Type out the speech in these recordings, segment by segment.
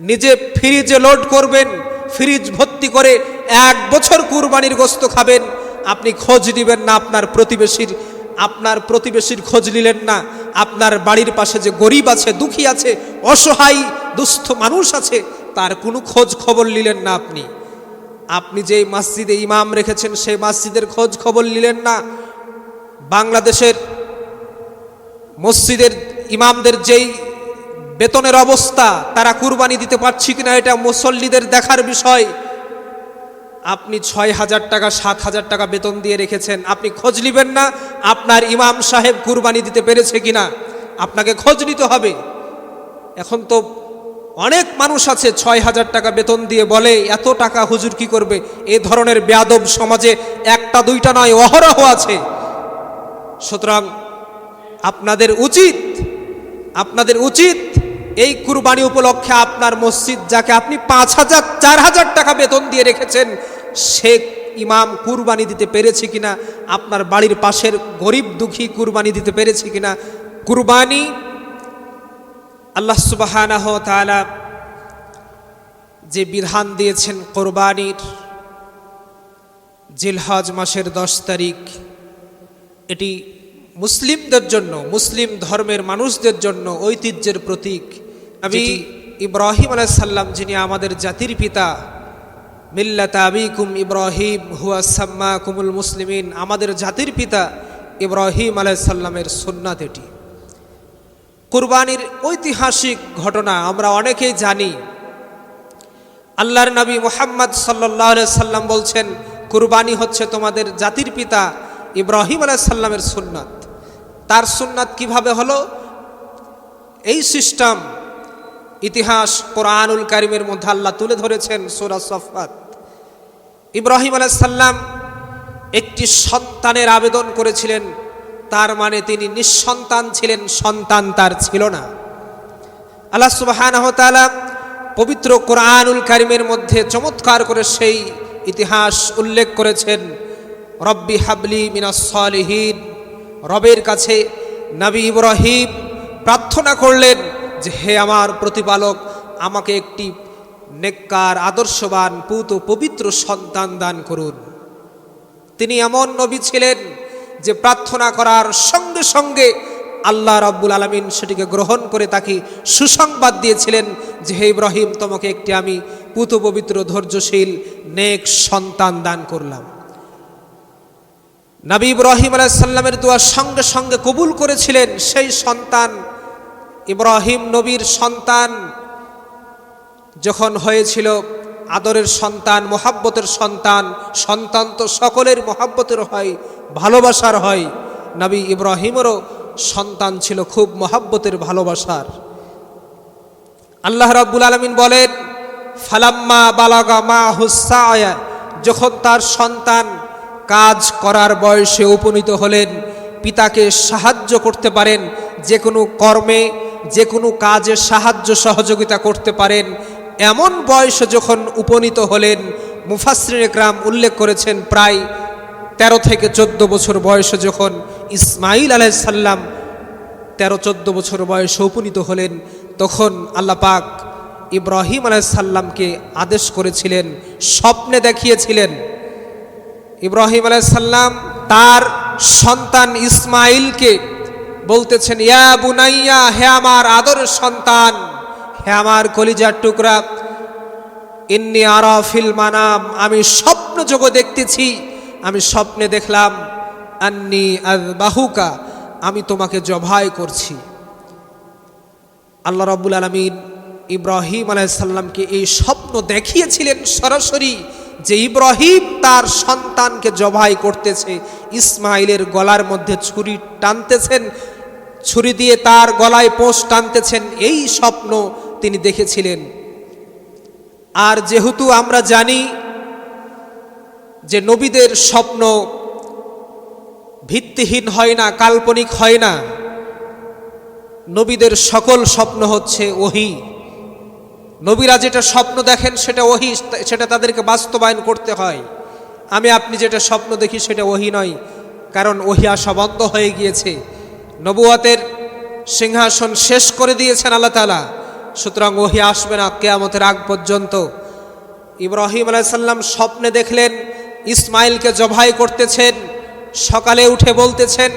নিজে ফ্রিজে লোড করবেন, ফ্রিজ ভর্তি করে এক বছর কুরবানির গোস্ত খাবেন। আপনি খোঁজ দিবেন না আপনার প্রতিবেশীর আপনার প্রতিবেশীর খোঁজ নিলেন না। আপনার বাড়ির পাশে যে গরিব আছে, দুঃখী আছে, অসহায়, দুস্থ মানুষ আছে, তার কোনো খোঁজ খবর নিলেন না আপনি। আপনি যেই মসজিদে ইমাম রেখেছেন সেই মসজিদের খোঁজ খবর নিলেন না। বাংলাদেশের মসজিদের ইমামদের যেই বেতনের অবস্থা, তারা কুরবানি দিতে পারছি কিনা এটা মুসল্লিদের দেখার বিষয়। আপনি ছয় হাজার টাকা, সাত হাজার টাকা বেতন দিয়ে রেখেছেন, আপনি খোঁজ নেবেন না, আপনার ইমাম সাহেব কুরবানি দিতে পেরেছে কিনা? আপনাকে খোঁজ নিতে হবে। এখন তো অনেক মানুষ আছে, ছয় হাজার টাকা বেতন দিয়ে বলে, এত টাকা হুজুর কি করবে? এ ধরনের বেয়াদব সমাজে একটা, দুইটা নয়, অহরহ আছে। সুতরাং আপনাদের উচিত আপনাদের উচিত এই কুরবানি উপলক্ষে আপনার মসজিদ যাকে আপনি পাঁচ হাজার, চার হাজার টাকা বেতন দিয়ে রেখেছেন, সে ইমাম কুরবানি দিতে পেরেছে কিনা, আপনার বাড়ির পাশের গরিব দুঃখী কুরবানি দিতে পেরেছে কিনা, কুরবানি আল্লাহ তাআলা যে বিধান দিয়েছেন কোরবানির জিলহজ মাসের দশ তারিখ, এটি মুসলিমদের জন্য, মুসলিম ধর্মের মানুষদের জন্য ঐতিহ্যের প্রতীক। আমি ইব্রাহিম আলাইসাল্লাম যিনি আমাদের জাতির পিতা মিল্লাত আবিকুম ইব্রাহিম হুয়া সাম্মা কুমুল মুসলিমিন আমাদের জাতির পিতা ইব্রাহিম আলাইসাল্লামের সুন্নাত এটি। কুরবানির ঐতিহাসিক ঘটনা আমরা অনেকেই জানি। আল্লাহর নবী মোহাম্মদ সাল্লাহ সাল্লাম বলছেন কুরবানি হচ্ছে তোমাদের জাতির পিতা ইব্রাহিম আলাইসাল্লামের সুন্নাত। তার সুন্নাত কীভাবে হলো? এই সিস্টেম ইতিহাস কোরআনুল কারিমের মধ্যে আল্লাহ তুলে ধরেছেন সোরা সফাত ইব্রাহিম আলাইসাল্লাম একটি সন্তানের আবেদন করেছিলেন, তার মানে তিনি নিঃসন্তান ছিলেন, সন্তান তার ছিল না। আল্লাহ সুবাহান পবিত্র কোরআনুল কারিমের মধ্যে চমৎকার করে সেই ইতিহাস উল্লেখ করেছেন, রব্বি হাবলি মিনাসলিহীন রবের কাছে নবী ইব্রাহিম প্রার্থনা করলেন যে হে আমার প্রতিপালক, আমাকে একটি নেককার, আদর্শবান, পুত পবিত্র সন্তান দান করুন। তিনি এমন নবী ছিলেন যে প্রার্থনা করার সঙ্গে সঙ্গে আল্লাহ রব্বুল আলমিন সেটিকে গ্রহণ করে তাকে সুসংবাদ দিয়েছিলেন যে, হে ইব্রাহিম, তোমাকে একটি আমি পুত পবিত্র, ধৈর্যশীল, নেক সন্তান দান করলাম। নবী ইব্রাহিম আলাইসাল্লামের দোয়ার সঙ্গে সঙ্গে কবুল করেছিলেন সেই সন্তান ইব্রাহিম নবীর সন্তান যখন হয়েছিল আদরের সন্তান, মোহাব্বতের সন্তান সন্তান তো সকলের মোহাব্বতের হয়, ভালোবাসার হয়। নবী ইব্রাহিমেরও সন্তান ছিল খুব মোহাব্বতের, ভালোবাসার। আল্লাহ রাব্বুল আলমিন বলেন, ফালাম্মা বালাগা মা হুসায়া যখন তার সন্তান কাজ করার বয়সে উপনীত হলেন, পিতাকে সাহায্য করতে পারেন, যে কোনো কর্মে যে কোনো কাজে সাহায্য সহযোগিতা করতে পারেন। এমন বয়সে যখন উপনীত হলেন মুফাসরিন একরাম উল্লেখ করেছেন প্রায় ১৩ থেকে চোদ্দ বছর বয়সে যখন ইসমাইল আলাইসাল্লাম তেরো চোদ্দ বছর বয়সে উপনীত হলেন, তখন আল্লাহ ইব্রাহিম আলাইসাল্লামকে আদেশ করেছিলেন, স্বপ্নে দেখিয়েছিলেন। ইব্রাহিম আলাইসাল্লাম তার সন্তান ইসমাইলকে বলতেছেন, ইয়া বুনাইয়া, হে আমার আদর সন্তান, হে আমার কলিজার টুকরা, ইন্নি আরাফিল মানাম, আমি স্বপ্ন যোগ দেখতেছি, আমি স্বপ্নে দেখলাম, আন্নি বাহুকা আমি তোমাকে জবাই করছি। আল্লাহ রব্বুল আলমিন ইব্রাহিম আলাইসাল্লামকে এই স্বপ্ন দেখিয়েছিলেন সরাসরি যে ইব্রাহিম তার সন্তানকে জবাই করতেছে, ইসমাইলের গলার মধ্যে ছুরি টানতেছেন ছুরি দিয়ে তার গলায় পোষ টানতেছেন এই স্বপ্ন তিনি দেখেছিলেন। আর যেহেতু আমরা জানি যে নবীদের স্বপ্ন ভিত্তিহীন হয় না, কাল্পনিক হয় না, নবীদের সকল স্বপ্ন হচ্ছে ওহি। নবীরা যেটা স্বপ্ন দেখেন সেটা ওহি, সেটা তাদেরকে বাস্তবায়ন করতে হয়। আমি, আপনি যেটা স্বপ্ন দেখি সেটা ওহি নয়, কারণ ওহি আসা হয়ে গিয়েছে। নবুয়াতের সিংহাসন শেষ করে দিয়েছেন আল্লাহ তালা সুতরাং ওহি আসবে না, কেয়ামতের আগ পর্যন্ত। ইব্রাহিম আলাইসাল্লাম স্বপ্নে দেখলেন, ইসমাইলকে জবাই করতেছেন, সকালে উঠে বলতেছেন,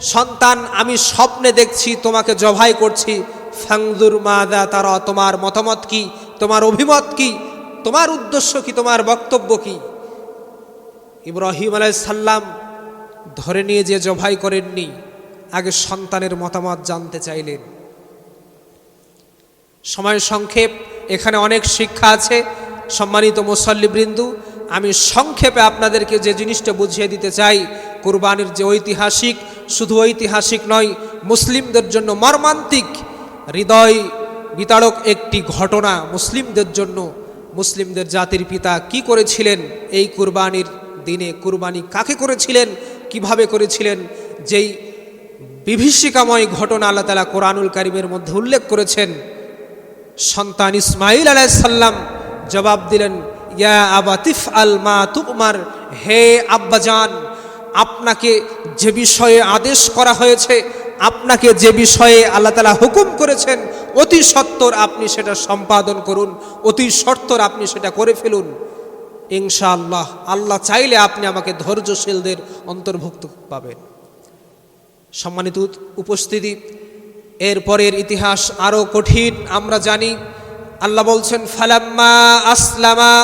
সন্তান, আমি স্বপ্নে দেখছি, তোমাকে জবাই করছি। ফাংদুর মাদা তারা, তোমার মতামত কি? তোমার অভিমত কি? তোমার উদ্দেশ্য কি? তোমার বক্তব্য কি? ইব্রাহিম আলাইসাল্লাম ধরে নিয়ে যে জবাই করেননি আগে সন্তানের মতামত জানতে চাইলেন। সময় সংক্ষেপ, এখানে অনেক শিক্ষা আছে, সম্মানিত মুসল্লিবৃন্দু, আমি সংক্ষেপে আপনাদেরকে যে জিনিসটা বুঝিয়ে দিতে চাই, কুরবানির যে ঐতিহাসিক, শুধু ঐতিহাসিক নয়, মুসলিমদের জন্য মর্মান্তিক, হৃদয় বিতাড়ক একটি ঘটনা মুসলিমদের জন্য, মুসলিমদের জাতির পিতা কি করেছিলেন, এই কুরবানির দিনে কুরবানি কাকে করেছিলেন, কীভাবে করেছিলেন, যেই বিভীষিকাময় ঘটনা আল্লাহ তালা কোরআনুল কারিমের মধ্যে উল্লেখ করেছেন। সন্তান ইসমাইল আলাইসাল্লাম জবাব দিলেন, ইয়া আবাতিফ আল মা তুমার, হে আব্বাজান আপনাকে যে বিষয়ে আদেশ করা হয়েছে, আপনাকে যে বিষয়ে আল্লাহ তালা হুকুম করেছেন, অতি সত্বর আপনি সেটা সম্পাদন করুন, অতি সত্বর আপনি সেটা করে ফেলুন। ইনশাআল্লাহ, আল্লাহ চাইলে আপনি আমাকে ধৈর্যশীলদের অন্তর্ভুক্ত পাবেন। সম্মানিত উপস্থিতি। এরপরের ইতিহাস আরও কঠিন, আমরা জানি, আল্লাহ বলছেন, ফালাম্মা আসলামা।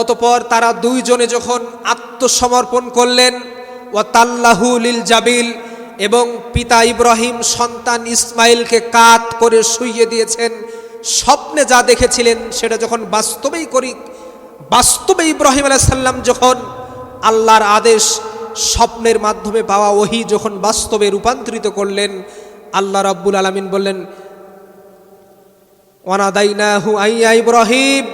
অতপর তারা দুইজনে যখন আত্মসমর্পণ করলেন ও তাল্লাহু লিল জাবিল। এবং পিতা ইব্রাহিম সন্তান ইসমাইলকে কাত করে শুইয়ে দিয়েছেন, স্বপ্নে যা দেখেছিলেন সেটা যখন বাস্তবেই করি, বাস্তবে ইব্রাহিম আলাইসাল্লাম যখন আল্লাহর আদেশ স্বপ্নের মাধ্যমে পাওয়া ওহি যখন বাস্তবে রূপান্তরিত করলেন, আল্লাহ রব্বুল আলমিন বললেন, ওয়ানাদাইনাহু আইয়া ইব্রাহিম।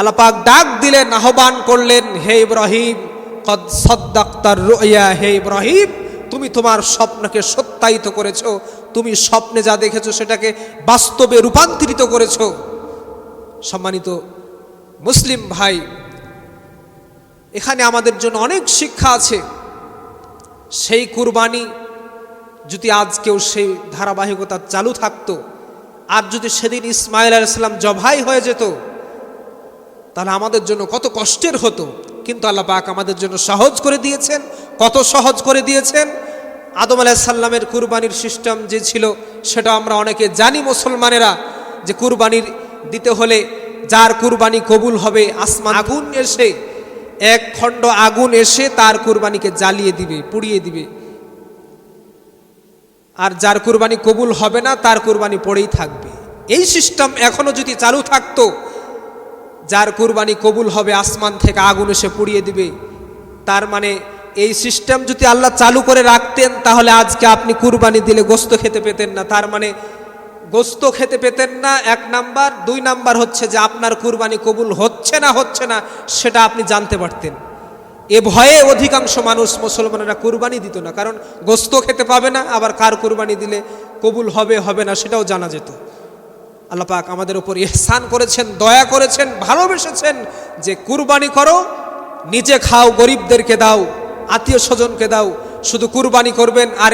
আলাপাক ডাক দিলেন, আহ্বান করলেন, হে ইব্রাহিম, কদ সদ্দাক্তার রুইয়া, হে ইব্রাহিম, তুমি তোমার স্বপ্নকে সত্যায়িত করেছ, তুমি স্বপ্নে যা দেখেছ সেটাকে বাস্তবে রূপান্তরিত করেছ। সম্মানিত মুসলিম ভাই এখানে আমাদের জন্য অনেক শিক্ষা আছে। সেই কুরবানি যদি আজ কেউ সেই ধারাবাহিকতা চালু থাকতো আর যদি সেদিন ইসমাইল আলাইসাল্লাম জবাই হয়ে যেত, তাহলে আমাদের জন্য কত কষ্টের হতো। কিন্তু আল্লাহ পাক আমাদের জন্য সহজ করে দিয়েছেন, কত সহজ করে দিয়েছেন। আদম আলাইসাল্লামের কুরবানির সিস্টেম যে ছিল, সেটা আমরা অনেকে জানি মুসলমানেরা, যে কুরবানির দিতে হলে যার কুরবানি কবুল হবে, আসমান আগুন এসে এক খণ্ড আগুন এসে তার কুরবানিকে জ্বালিয়ে দিবে, পুড়িয়ে দিবে। আর যার কুরবানি কবুল হবে না, তার কুরবানি পড়েই থাকবে। এই সিস্টেম এখনও যদি চালু থাকতো, যার কুরবানি কবুল হবে, আসমান থেকে আগুন এসে পুড়িয়ে দিবে। তার মানে এই সিস্টেম যদি আল্লাহ চালু করে রাখতেন, তাহলে আজকে আপনি কুরবানি দিলে গোস্ত খেতে পেতেন না। তার মানে গোস্ত খেতে পেতেন না, এক নাম্বার। দুই নাম্বার হচ্ছে যে আপনার কুরবানি কবুল হচ্ছে না হচ্ছে না, সেটা আপনি জানতে পারতেন। এ ভয়ে অধিকাংশ মানুষ মুসলমানেরা কুরবানি দিত না, কারণ গোস্ত খেতে পাবে না, আবার কার কুরবানি দিলে কবুল হবে হবে না, সেটাও জানা যেত। আল্লাহ পাক আমাদের উপর ইহসান করেছেন, দয়া করেছেন, ভালোবেসেছেন যে কুরবানি করো, নিজে খাও, গরিবদেরকে দাও, আত্মীয় স্বজনকে দাও, শুধু কুরবানি করবেন আর